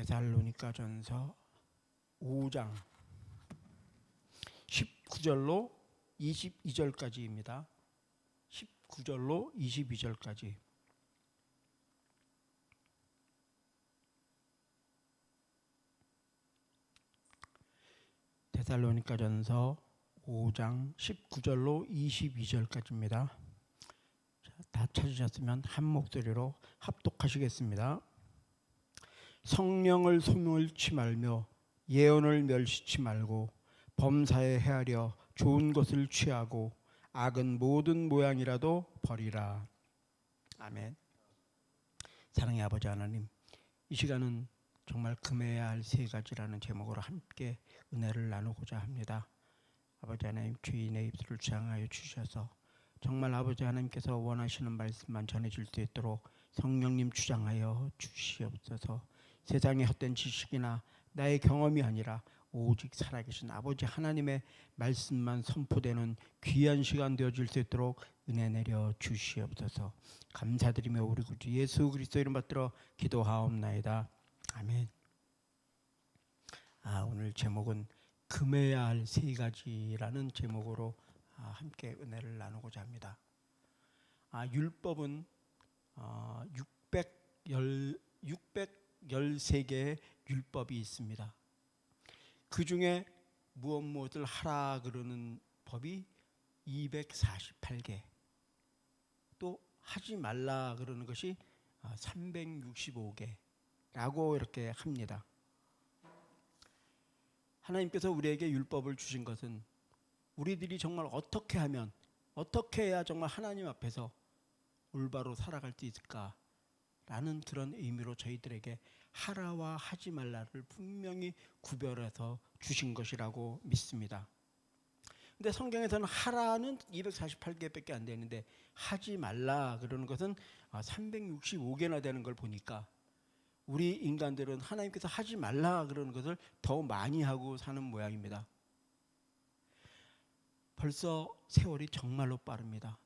데살로니가 전서 5장 19절로 22절까지입니다. 19절로 22절까지. 데살로니가 전서 5장 19절로 22절까지입니다. 자, 다 찾으셨으면 한 목소리로 합독하시겠습니다. 성령을 소멸치 말며 예언을 멸시치 말고 범사에 헤아려 좋은 것을 취하고 악은 모든 모양이라도 버리라. 아멘. 사랑의 아버지 하나님, 이 시간은 정말 금해야 할 세 가지라는 제목으로 함께 은혜를 나누고자 합니다. 아버지 하나님 주인의 입술을 주장하여 주셔서 정말 아버지 하나님께서 원하시는 말씀만 전해질 수 있도록 성령님 주장하여 주시옵소서. 세상의 헛된 지식이나 나의 경험이 아니라 오직 살아계신 아버지 하나님의 말씀만 선포되는 귀한 시간 되어질 수 있도록 은혜 내려 주시옵소서. 감사드리며 우리 구주 예수 그리스도 이름 받들어 기도하옵나이다. 아멘. 아 오늘 제목은 금해야 할 세 가지라는 제목으로 아, 함께 은혜를 나누고자 합니다. 아 율법은 어, 600 열 613개의 율법이 있습니다. 그 중에 무엇 무엇을 하라 그러는 법이 248개. 또 하지 말라 그러는 것이 365개라고 이렇게 합니다. 하나님께서 우리에게 율법을 주신 것은 우리들이 정말 어떻게 하면 어떻게 해야 정말 하나님 앞에서 올바로 살아갈 수 있을까? 라는 그런 의미로 저희들에게 하라와 하지 말라를 분명히 구별해서 주신 것이라고 믿습니다. 근데 성경에서는 하라는 248개밖에 안 되는데 하지 말라 그러는 것은 365개나 되는 걸 보니까 우리 인간들은 하나님께서 하지 말라 그러는 것을 더 많이 하고 사는 모양입니다. 벌써 세월이 정말로 빠릅니다.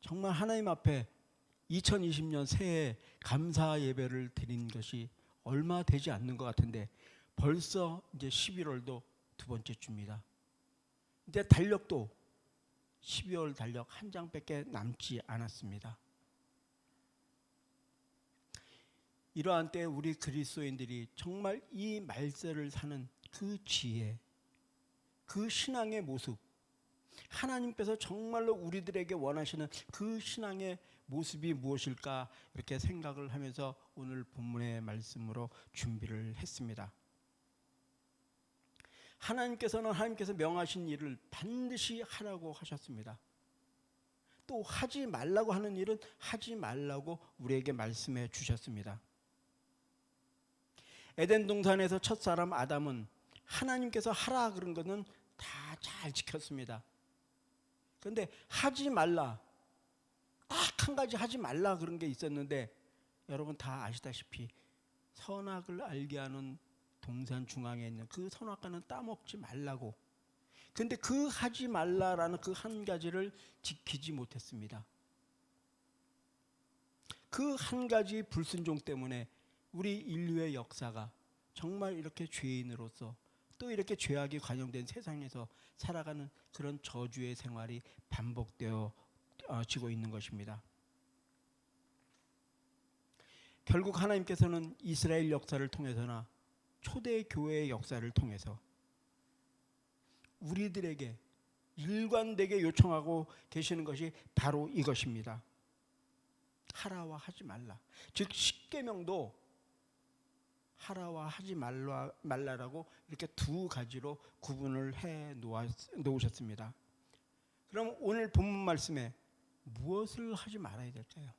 정말 하나님 앞에 2020년 새해 감사 예배를 드린 것이 얼마 되지 않는 것 같은데 벌써 이제 11월도 두 번째 주입니다. 이제 달력도 12월 달력 한 장밖에 남지 않았습니다. 이러한 때 우리 그리스도인들이 정말 이 말세를 사는 그 지혜, 그 신앙의 모습, 하나님께서 정말로 우리들에게 원하시는 그 신앙의 모습이 무엇일까 이렇게 생각을 하면서 오늘 본문의 말씀으로 준비를 했습니다. 하나님께서는 하나님께서 명하신 일을 반드시 하라고 하셨습니다. 또 하지 말라고 하는 일은 하지 말라고 우리에게 말씀해 주셨습니다. 에덴 동산에서 첫 사람 아담은 하나님께서 하라 그런 것은 다 잘 지켰습니다. 그런데 하지 말라 딱 한 가지 하지 말라 그런 게 있었는데 여러분 다 아시다시피 선악을 알게 하는 동산 중앙에 있는 그 선악과는 따먹지 말라고. 근데 그 하지 말라라는 그 한 가지를 지키지 못했습니다. 그 한 가지 불순종 때문에 우리 인류의 역사가 정말 이렇게 죄인으로서 또 이렇게 죄악이 관영된 세상에서 살아가는 그런 저주의 생활이 반복되어 지고 있는 것입니다. 결국 하나님께서는 이스라엘 역사를 통해서나 초대 교회의 역사를 통해서 우리들에게 일관되게 요청하고 계시는 것이 바로 이것입니다. 하라와 하지 말라. 즉 십계명도 하라와 하지 말라 말라라고 이렇게 두 가지로 구분을 해 놓으셨습니다. 그럼 오늘 본문 말씀에 무엇을 하지 말아야 될까요?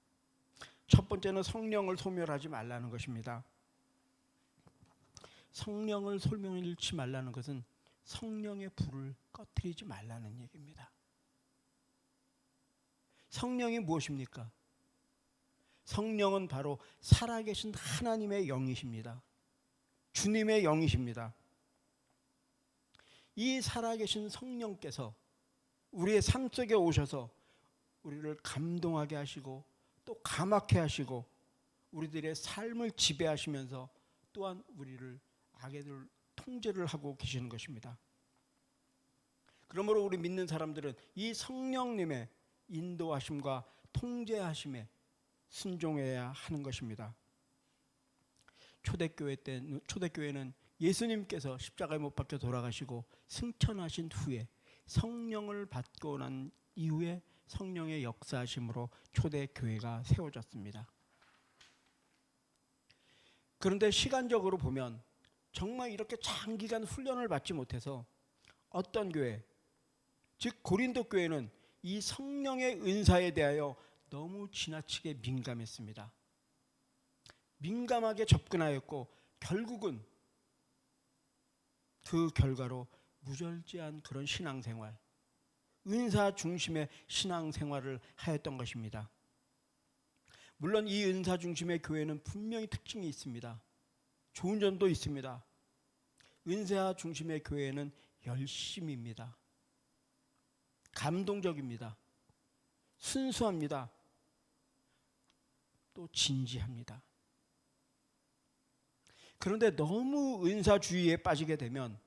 첫 번째는 성령을 소멸하지 말라는 것입니다. 성령을 소멸치 말라는 것은 성령의 불을 꺼뜨리지 말라는 얘기입니다. 성령이 무엇입니까? 성령은 바로 살아계신 하나님의 영이십니다. 주님의 영이십니다. 이 살아계신 성령께서 우리의 삶 속에 오셔서 우리를 감동하게 하시고 또 감악해 하시고 우리들의 삶을 지배하시면서 또한 우리를 악애들 통제를 하고 계시는 것입니다. 그러므로 우리 믿는 사람들은 이 성령님의 인도하심과 통제하심에 순종해야 하는 것입니다. 초대교회 때 초대교회는 예수님께서 십자가에 못 박혀 돌아가시고 승천하신 후에 성령을 받고 난 이후에 성령의 역사하심으로 초대 교회가 세워졌습니다. 그런데 시간적으로 보면 정말 이렇게 장기간 훈련을 받지 못해서 어떤 교회, 즉 고린도 교회는 이 성령의 은사에 대하여 너무 지나치게 민감했습니다. 민감하게 접근하였고 결국은 그 결과로 무절제한 그런 신앙생활, 은사 중심의 신앙생활을 하였던 것입니다. 물론 이 은사 중심의 교회는 분명히 특징이 있습니다. 좋은 점도 있습니다. 은사 중심의 교회는 열심입니다. 감동적입니다. 순수합니다. 또 진지합니다. 그런데 너무 은사주의에 빠지게 되면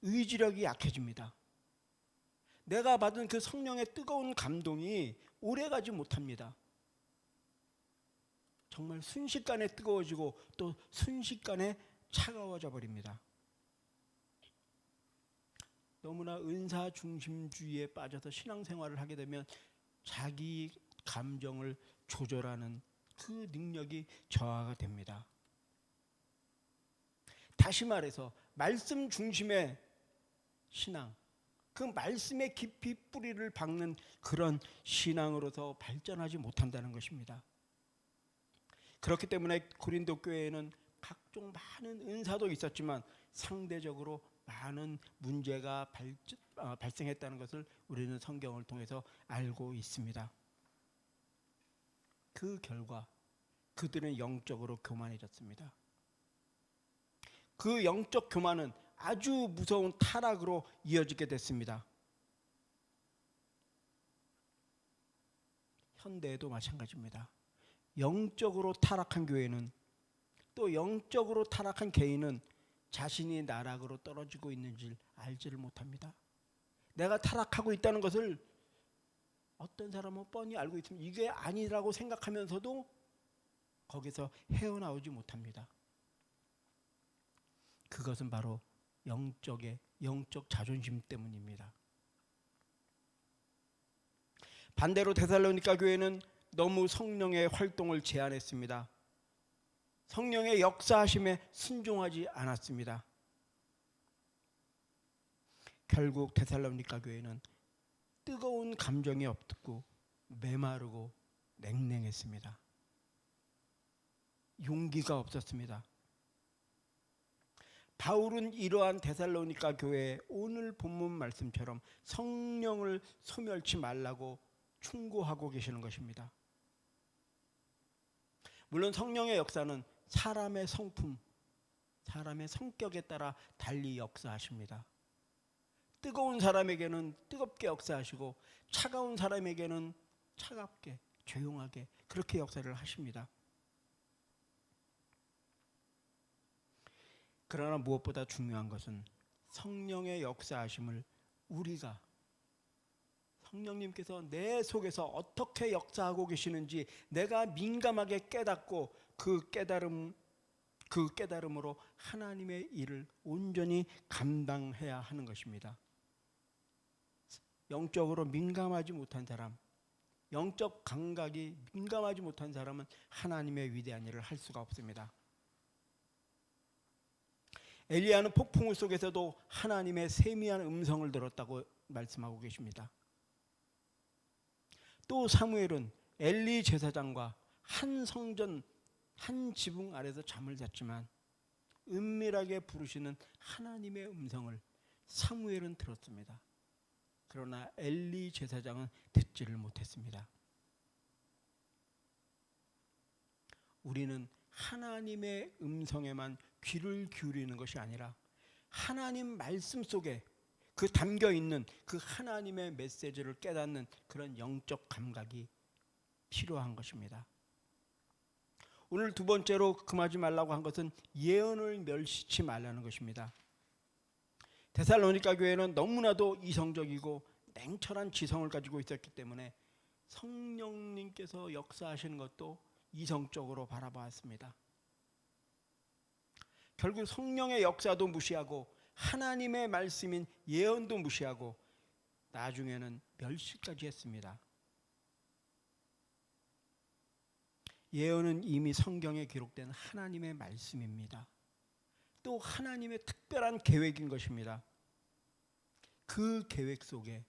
의지력이 약해집니다. 내가 받은 그 성령의 뜨거운 감동이 오래가지 못합니다. 정말 순식간에 뜨거워지고 또 순식간에 차가워져 버립니다. 너무나 은사 중심주의에 빠져서 신앙생활을 하게 되면 자기 감정을 조절하는 그 능력이 저하가 됩니다. 다시 말해서 말씀 중심의 신앙, 그 말씀에 깊이 뿌리를 박는 그런 신앙으로서 발전하지 못한다는 것입니다. 그렇기 때문에 고린도 교회에는 각종 많은 은사도 있었지만 상대적으로 많은 문제가 발, 어, 발생했다는 것을 우리는 성경을 통해서 알고 있습니다. 그 결과 그들은 영적으로 교만해졌습니다. 그 영적 교만은 아주 무서운 타락으로 이어지게 됐습니다. 현대에도 마찬가지입니다. 영적으로 타락한 교회는 또 영적으로 타락한 개인은 자신이 나락으로 떨어지고 있는지 알지를 못합니다. 내가 타락하고 있다는 것을 어떤 사람은 뻔히 알고 있으면 이게 아니라고 생각하면서도 거기서 헤어나오지 못합니다. 그것은 바로 영적의 영적 자존심 때문입니다. 반대로 데살로니가 교회는 너무 성령의 활동을 제한했습니다. 성령의 역사하심에 순종하지 않았습니다. 결국 데살로니가 교회는 뜨거운 감정이 없고 메마르고 냉랭했습니다. 용기가 없었습니다. 바울은 이러한 데살로니가 교회에 오늘 본문 말씀처럼 성령을 소멸치 말라고 충고하고 계시는 것입니다. 물론 성령의 역사는 사람의 성품, 사람의 성격에 따라 달리 역사하십니다. 뜨거운 사람에게는 뜨겁게 역사하시고 차가운 사람에게는 차갑게 조용하게 그렇게 역사를 하십니다. 그러나 무엇보다 중요한 것은 성령의 역사하심을 우리가 성령님께서 내 속에서 어떻게 역사하고 계시는지 내가 민감하게 깨닫고 그 깨달음 그 깨달음으로 하나님의 일을 온전히 감당해야 하는 것입니다. 영적으로 민감하지 못한 사람, 영적 감각이 민감하지 못한 사람은 하나님의 위대한 일을 할 수가 없습니다. 엘리야는 폭풍 속에서도 하나님의 세미한 음성을 들었다고 말씀하고 계십니다. 또 사무엘은 엘리 제사장과 한 성전 한 지붕 아래서 잠을 잤지만 은밀하게 부르시는 하나님의 음성을 사무엘은 들었습니다. 그러나 엘리 제사장은 듣지를 못했습니다. 우리는 하나님의 음성에만 귀를 기울이는 것이 아니라 하나님 말씀 속에 그 담겨 있는 그 하나님의 메시지를 깨닫는 그런 영적 감각이 필요한 것입니다. 오늘 두 번째로 금하지 말라고 한 것은 예언을 멸시치 말라는 것입니다. 데살로니가 교회는 너무나도 이성적이고 냉철한 지성을 가지고 있었기 때문에 성령님께서 역사하시는 것도 이성적으로 바라보았습니다. 결국 성령의 역사도 무시하고 하나님의 말씀인 예언도 무시하고 나중에는 멸시까지 했습니다. 예언은 이미 성경에 기록된 하나님의 말씀입니다. 또 하나님의 특별한 계획인 것입니다. 그 계획 속에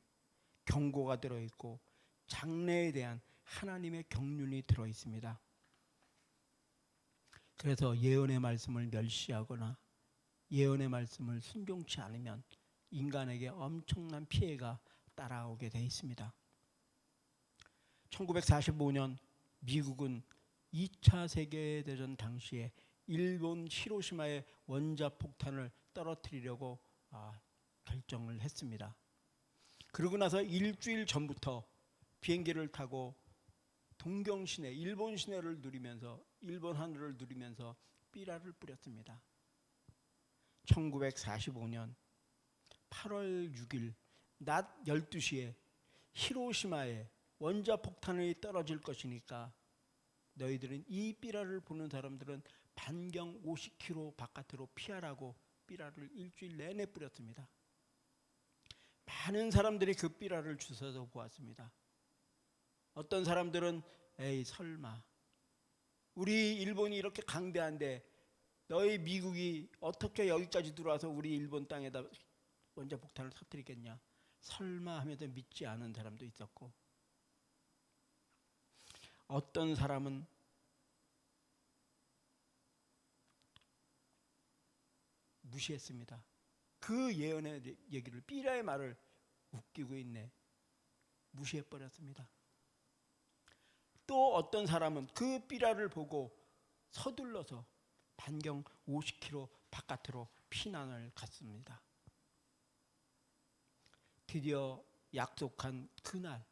경고가 들어 있고 장래에 대한 하나님의 경륜이 들어 있습니다. 그래서 예언의 말씀을 멸시하거나 예언의 말씀을 순종치 않으면 인간에게 엄청난 피해가 따라오게 돼 있습니다. 1945년 미국은 2차 세계 대전 당시에 일본 히로시마의 원자 폭탄을 떨어뜨리려고 아, 결정을 했습니다. 그러고 나서 일주일 전부터 비행기를 타고 동경 시내, 일본 시내를 누리면서 일본 하늘을 누리면서 삐라를 뿌렸습니다. 1945년 8월 6일 낮 12시에 히로시마에 원자 폭탄이 떨어질 것이니까 너희들은 이 삐라를 보는 사람들은 반경 50km 바깥으로 피하라고 삐라를 일주일 내내 뿌렸습니다. 많은 사람들이 그 삐라를 주워서 보았습니다. 어떤 사람들은 에이 설마 우리 일본이 이렇게 강대한데 너희 미국이 어떻게 여기까지 들어와서 우리 일본 땅에다 원자 폭탄을 터뜨리겠냐 설마 하면서 믿지 않은 사람도 있었고 어떤 사람은 무시했습니다. 그 예언의 얘기를 삐라의 말을 웃기고 있네. 무시해 버렸습니다. 또 어떤 사람은 그 삐라를 보고 서둘러서 반경 50km 바깥으로 피난을 갔습니다. 드디어 약속한 그날,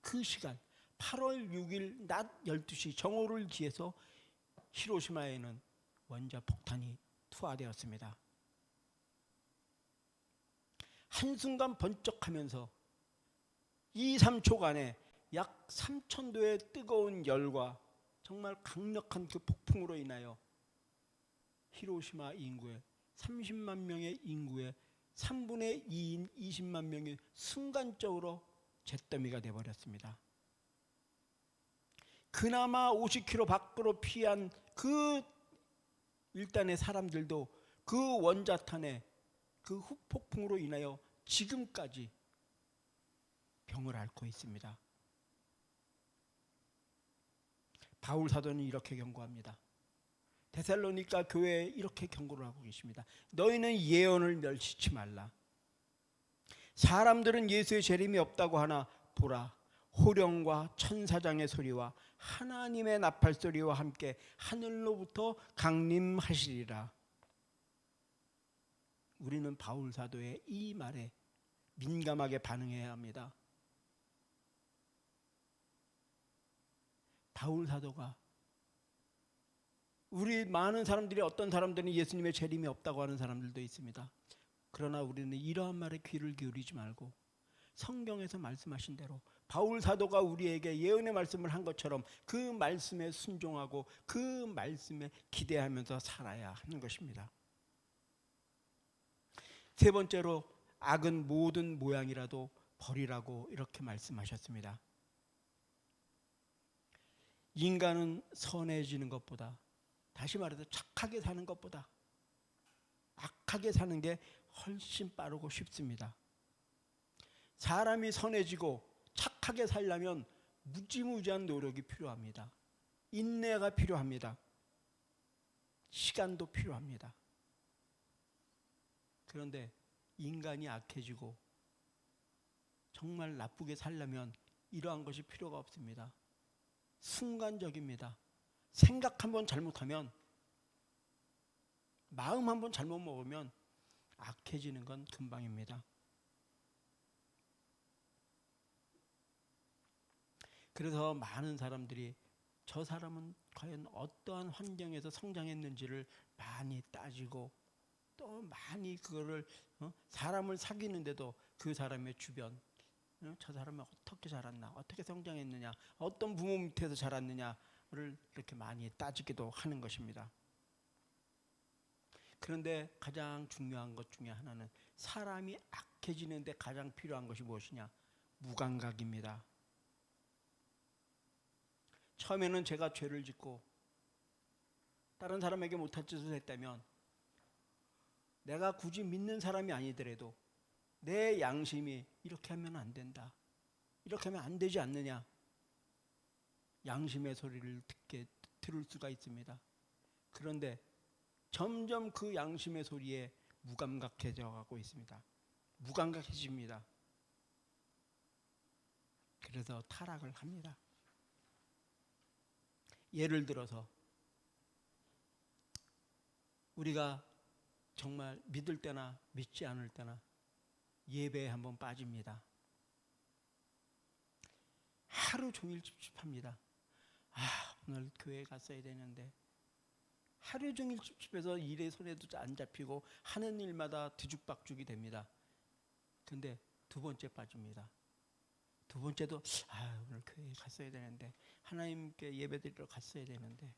그 시간, 8월 6일 낮 12시 정오를 기해서 히로시마에는 원자 폭탄이 투하되었습니다. 한순간 번쩍하면서 2, 3초간에 약 3천도의 뜨거운 열과 정말 강력한 그 폭풍으로 인하여 히로시마 인구의 30만 명의 인구의 3분의 2인 20만 명이 순간적으로 잿더미가 되어 버렸습니다. 그나마 50km 밖으로 피한 그 일단의 사람들도 그 원자탄의 그 후폭풍으로 인하여 지금까지 병을 앓고 있습니다. 바울 사도는 이렇게 경고합니다. 데살로니가 교회에 이렇게 경고를 하고 계십니다. 너희는 예언을 멸시치 말라. 사람들은 예수의 재림이 없다고 하나 보라. 호령과 천사장의 소리와 하나님의 나팔 소리와 함께 하늘로부터 강림하시리라. 우리는 바울 사도의 이 말에 민감하게 반응해야 합니다. 바울 사도가 우리 많은 사람들이 어떤 사람들은 예수님의 재림이 없다고 하는 사람들도 있습니다. 그러나 우리는 이러한 말에 귀를 기울이지 말고 성경에서 말씀하신 대로 바울 사도가 우리에게 예언의 말씀을 한 것처럼 그 말씀에 순종하고 그 말씀에 기대하면서 살아야 하는 것입니다. 세 번째로 악은 모든 모양이라도 버리라고 이렇게 말씀하셨습니다. 인간은 선해지는 것보다 다시 말해서 착하게 사는 것보다 악하게 사는 게 훨씬 빠르고 쉽습니다. 사람이 선해지고 착하게 살려면 무지무지한 노력이 필요합니다. 인내가 필요합니다. 시간도 필요합니다. 그런데 인간이 악해지고 정말 나쁘게 살려면 이러한 것이 필요가 없습니다. 순간적입니다. 생각 한번 잘못하면 마음 한번 잘못 먹으면 악해지는 건 금방입니다. 그래서 많은 사람들이 저 사람은 과연 어떠한 환경에서 성장했는지를 많이 따지고 또 많이 그거를 어? 사람을 사귀는데도 그 사람의 주변 어? 저 사람이 어떻게 자랐나 어떻게 성장했느냐 어떤 부모 밑에서 자랐느냐를 이렇게 많이 따지기도 하는 것입니다. 그런데 가장 중요한 것 중에 하나는 사람이 악해지는데 가장 필요한 것이 무엇이냐? 무감각입니다. 처음에는 제가 죄를 짓고 다른 사람에게 못할 짓을 했다면 내가 굳이 믿는 사람이 아니더라도 내 양심이 이렇게 하면 안 된다. 이렇게 하면 안 되지 않느냐? 양심의 소리를 듣게 들을 수가 있습니다. 그런데 점점 그 양심의 소리에 무감각해져 가고 있습니다. 무감각해집니다. 그래서 타락을 합니다. 예를 들어서 우리가 정말 믿을 때나 믿지 않을 때나 예배에 한번 빠집니다. 하루 종일 찝찝합니다. 아, 오늘 교회 갔어야 되는데 하루 종일 찝찝해서 일에 손에도 안 잡히고 하는 일마다 뒤죽박죽이 됩니다. 근데 두 번째 빠집니다. 두 번째도 아 오늘 교회 갔어야 되는데 하나님께 예배드리러 갔어야 되는데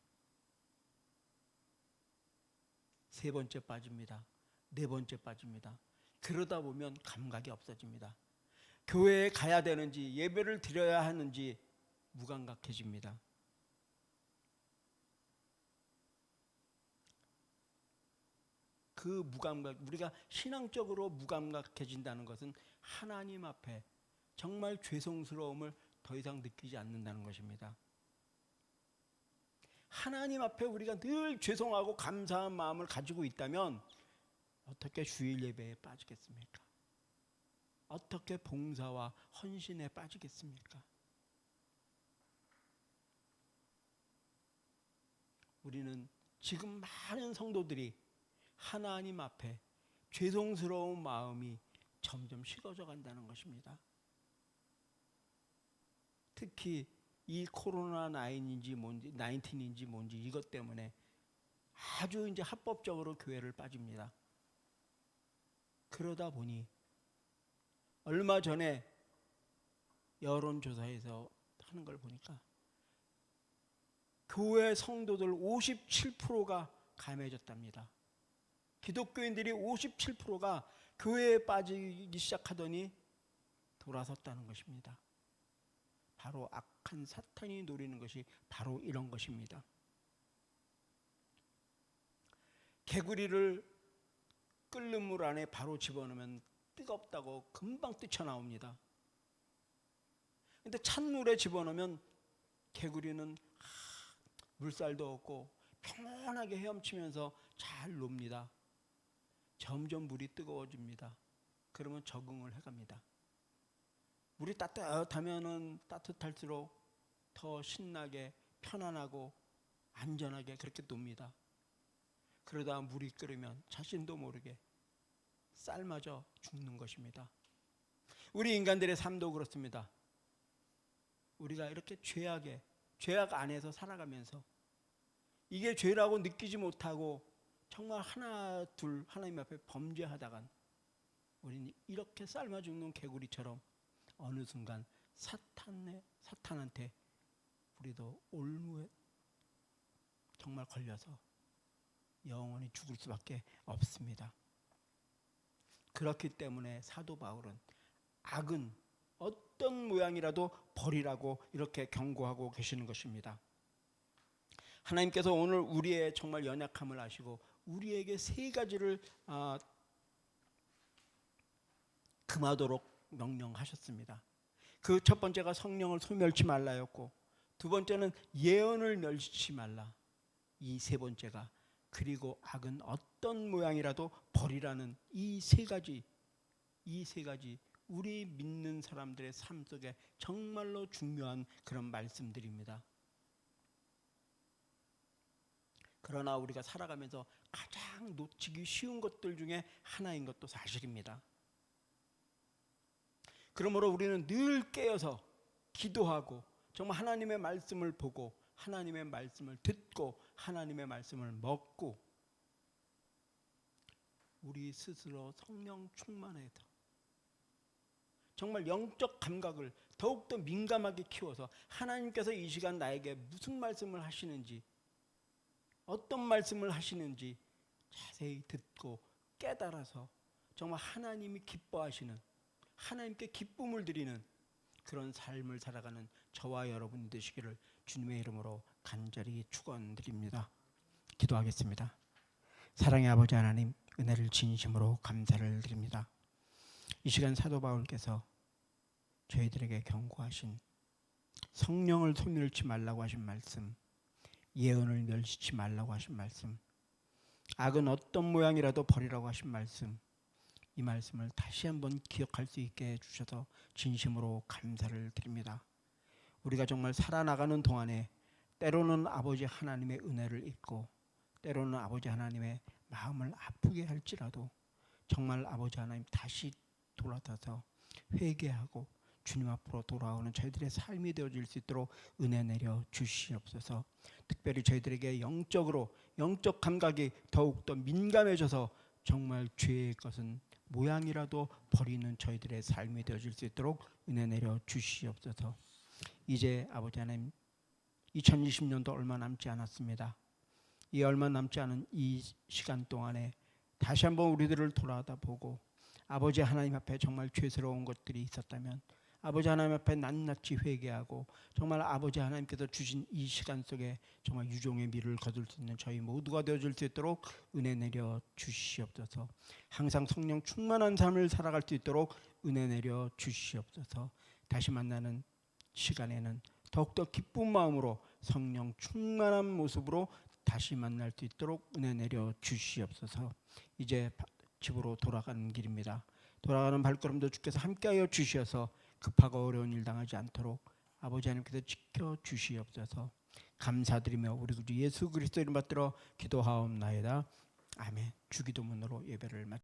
세 번째 빠집니다. 네 번째 빠집니다. 그러다 보면 감각이 없어집니다. 교회에 가야 되는지 예배를 드려야 하는지 무감각해집니다. 그 무감각 우리가 신앙적으로 무감각해진다는 것은 하나님 앞에 정말 죄송스러움을 더 이상 느끼지 않는다는 것입니다. 하나님 앞에 우리가 늘 죄송하고 감사한 마음을 가지고 있다면 어떻게 주일 예배에 빠지겠습니까? 어떻게 봉사와 헌신에 빠지겠습니까? 우리는 지금 많은 성도들이 하나님 앞에 죄송스러운 마음이 점점 식어져 간다는 것입니다. 특히 이 코로나 9인지 뭔지 19인지 뭔지 이것 때문에 아주 이제 합법적으로 교회를 빠집니다. 그러다 보니 얼마 전에 여론조사에서 하는 걸 보니까 교회 성도들 57%가 감해졌답니다. 기독교인들이 57%가 교회에 빠지기 시작하더니 돌아섰다는 것입니다. 바로 악한 사탄이 노리는 것이 바로 이런 것입니다. 개구리를 끓는 물 안에 바로 집어넣으면 뜨겁다고 금방 뛰쳐나옵니다. 근데 찬물에 집어넣으면 개구리는 물살도 없고 평온하게 헤엄치면서 잘 놉니다. 점점 물이 뜨거워집니다. 그러면 적응을 해갑니다. 물이 따뜻하면은 따뜻할수록 더 신나게 편안하고 안전하게 그렇게 놉니다. 그러다 물이 끓으면 자신도 모르게 삶아져 죽는 것입니다. 우리 인간들의 삶도 그렇습니다. 우리가 이렇게 죄악에 죄악 안에서 살아가면서 이게 죄라고 느끼지 못하고 정말 하나 둘 하나님 앞에 범죄하다간 우리는 이렇게 삶아 죽는 개구리처럼 어느 순간 사탄의 사탄한테 우리도 올무에 정말 걸려서 영원히 죽을 수밖에 없습니다. 그렇기 때문에 사도 바울은 악은 어떤 모양이라도 버리라고 이렇게 경고하고 계시는 것입니다. 하나님께서 오늘 우리의 정말 연약함을 아시고 우리에게 세 가지를 아, 금하도록 명령하셨습니다. 그 첫 번째가 성령을 소멸치 말라였고 두 번째는 예언을 멸시치 말라. 이 세 번째가 그리고 악은 어떤 모양이라도 버리라는 이 세 가지 이 세 가지 우리 믿는 사람들의 삶 속에 정말로 중요한 그런 말씀들입니다. 그러나 우리가 살아가면서 가장 놓치기 쉬운 것들 중에 하나인 것도 사실입니다. 그러므로 우리는 늘 깨어서 기도하고 정말 하나님의 말씀을 보고 하나님의 말씀을 듣고 하나님의 말씀을 먹고 우리 스스로 성령 충만해서 정말 영적 감각을 더욱더 민감하게 키워서 하나님께서 이 시간 나에게 무슨 말씀을 하시는지 어떤 말씀을 하시는지 자세히 듣고 깨달아서 정말 하나님이 기뻐하시는 하나님께 기쁨을 드리는 그런 삶을 살아가는 저와 여러분이 되시기를 주님의 이름으로 간절히 축원드립니다. 기도하겠습니다. 사랑의 아버지 하나님 은혜를 진심으로 감사를 드립니다. 이 시간 사도 바울께서 저희들에게 경고하신 성령을 소멸치 말라고 하신 말씀, 예언을 멸시치 말라고 하신 말씀, 악은 어떤 모양이라도 버리라고 하신 말씀, 이 말씀을 다시 한번 기억할 수 있게 해주셔서 진심으로 감사를 드립니다. 우리가 정말 살아나가는 동안에 때로는 아버지 하나님의 은혜를 잊고 때로는 아버지 하나님의 마음을 아프게 할지라도 정말 아버지 하나님 다시 돌아서서 회개하고 주님 앞으로 돌아오는 저희들의 삶이 되어질 수 있도록 은혜 내려 주시옵소서. 특별히 저희들에게 영적으로 영적 감각이 더욱 더 민감해져서 정말 죄의 것은 모양이라도 버리는 저희들의 삶이 되어질 수 있도록 은혜 내려 주시옵소서. 이제 아버지 하나님 2020년도 얼마 남지 않았습니다. 이 얼마 남지 않은 이 시간 동안에 다시 한번 우리들을 돌아다 보고 아버지 하나님 앞에 정말 죄스러운 것들이 있었다면 아버지 하나님 앞에 낱낱이 회개하고 정말 아버지 하나님께서 주신 이 시간 속에 정말 유종의 미를 거둘 수 있는 저희 모두가 되어줄 수 있도록 은혜 내려 주시옵소서. 항상 성령 충만한 삶을 살아갈 수 있도록 은혜 내려 주시옵소서. 다시 만나는 시간에는 더욱더 기쁜 마음으로 성령 충만한 모습으로 다시 만날 수 있도록 은혜 내려 주시옵소서. 이제 바- 집으로 돌아가는 길입니다. 돌아가는 발걸음도 주께서 함께하여 주셔서 급하고 어려운 일 당하지 않도록 아버지 하나님께서 지켜 주시옵소서. 감사드리며 우리 구주 예수 그리스도 이름 받들어 기도하옵나이다. 아멘. 주기도문으로 예배를 마치